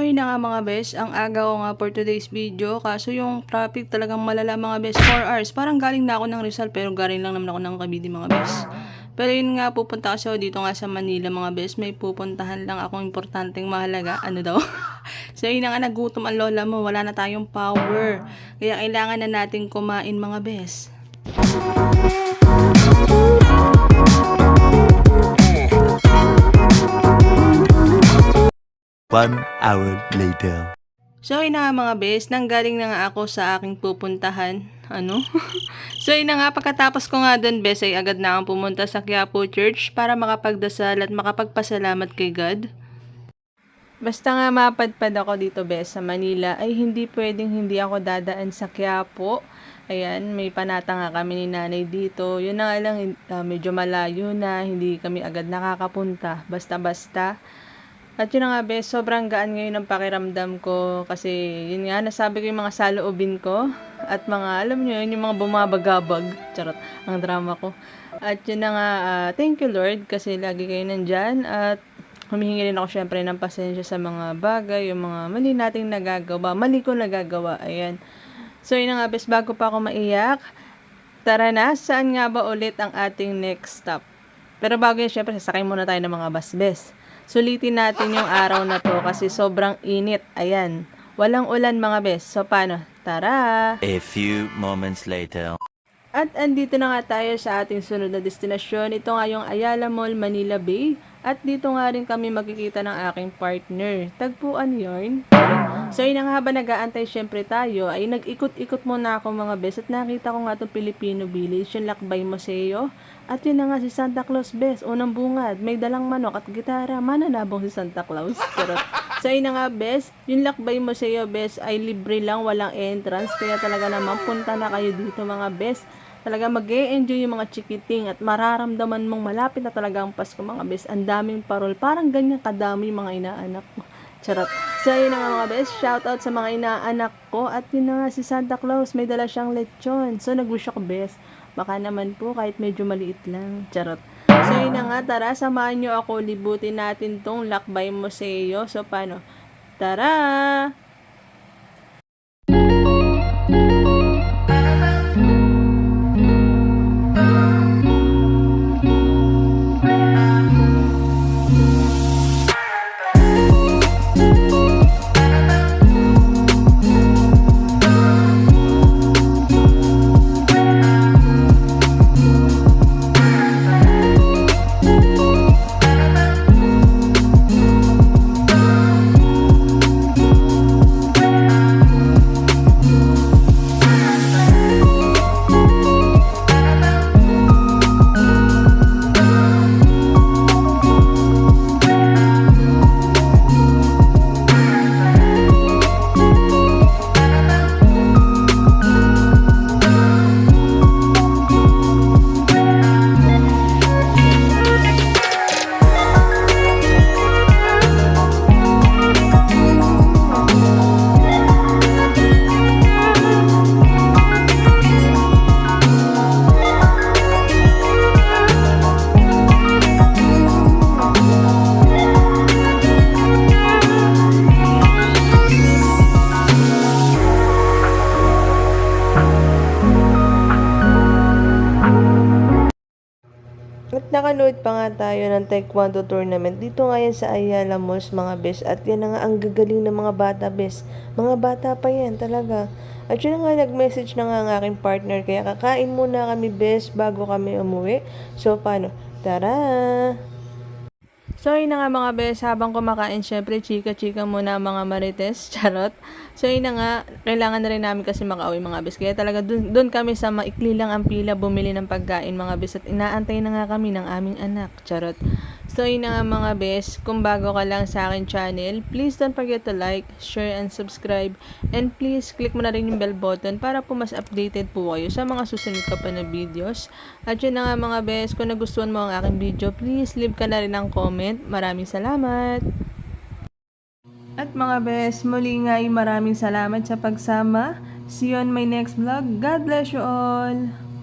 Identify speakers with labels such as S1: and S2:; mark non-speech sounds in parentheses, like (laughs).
S1: yun na nga mga bes, ang aga ko nga for today's video. Kaso yung traffic talagang malala mga bes, 4 hours. Parang galing na ako ng Rizal pero galing lang naman ako ng Cavite mga bes. Pero yun nga, pupunta kasi ako dito nga sa Manila mga bes. May pupuntahan lang akong importanteng mahalaga. Ano daw? (laughs) so yun na nga, nagutom ang lola mo. Wala na tayong power. Kaya kailangan na natin kumain mga bes.
S2: One hour later.
S1: So, yun na nga mga bes, nanggaling na nga ako sa aking pupuntahan. Ano? (laughs) so, yun na nga, pagkatapos ko nga doon, bes, ay agad na akong pumunta sa Quiapo Church para makapagdasal at makapagpasalamat kay God. Basta nga mapadpad ako dito, bes, sa Manila, ay hindi pwedeng hindi ako dadaan sa Quiapo. Ayan, may panata nga kami ni nanay dito. Yun na nga lang, uh, medyo malayo na, hindi kami agad nakakapunta. Basta-basta. At yun nga, bes, sobrang gaan ngayon ang pakiramdam ko kasi yun nga, nasabi ko yung mga saloobin ko at mga, alam nyo yun, yung mga bumabagabag. Charot, ang drama ko. At yun na nga, ah, thank you Lord kasi lagi kayo nandyan at humihingi rin ako syempre ng pasensya sa mga bagay, yung mga mali nating nagagawa, mali ko nagagawa, ayan. So yun nga, bes, bago pa ako maiyak, tara na, saan nga ba ulit ang ating next stop? Pero bago yun, syempre, sasakay muna tayo ng mga bus-bes. Sulitin natin yung araw na to kasi sobrang init. Ayan. Walang ulan mga bes. So, paano? Tara!
S2: A few moments later.
S1: At andito na nga tayo sa ating sunod na destinasyon. Ito nga yung Ayala Mall, Manila Bay. At dito nga rin kami makikita ng aking partner. Tagpuan yarn. So yun nga habang nag-aantay syempre tayo, ay nag-ikot-ikot muna ako mga bes at nakita ko nga itong Filipino Village, yung Lakbay Museo. At yun na nga si Santa Claus bes, unang bungad, may dalang manok at gitara, mananabong si Santa Claus. Pero, so yun nga bes, yung Lakbay Museo bes ay libre lang, walang entrance, kaya talaga naman punta na kayo dito mga bes talaga mag enjoy yung mga chikiting at mararamdaman mong malapit na talaga ang Pasko mga bes. Ang daming parol. Parang ganyan kadami mga inaanak mo. (laughs) Charot. So, yun na nga mga bes. Shout out sa mga inaanak ko. At yun na nga si Santa Claus. May dala siyang lechon. So, nag-wish ako bes. Baka naman po kahit medyo maliit lang. Charot. So, yun na nga. Tara, samahan nyo ako. Libutin natin tong Lakbay Museo. So, paano? Tara! Nakanood pa nga tayo ng Taekwondo tournament. Dito nga yan sa Ayala Malls mga bes. At yan na nga ang gagaling ng mga bata bes. Mga bata pa yan talaga. At yun nga nag-message na nga ang aking partner. Kaya kakain muna kami bes bago kami umuwi. So paano? Tara! So, yun na nga mga bes, habang kumakain, syempre, chika-chika muna mga marites, (laughs) charot. So, yun na nga, kailangan na rin namin kasi makauwi mga bes. Kaya talaga, dun, dun kami sa maikli lang ang pila, bumili ng pagkain mga bes. At inaantay na nga kami ng aming anak, charot. So, yun na nga mga bes, kung bago ka lang sa akin channel, please don't forget to like, share, and subscribe. And please, click mo na rin yung bell button para po mas updated po kayo sa mga susunod ka pa na videos. At yun na nga mga bes, kung nagustuhan mo ang aking video, please leave ka na rin ng comment. Maraming salamat! At mga bes, muli nga ay maraming salamat sa pagsama. See you on my next vlog. God bless you all!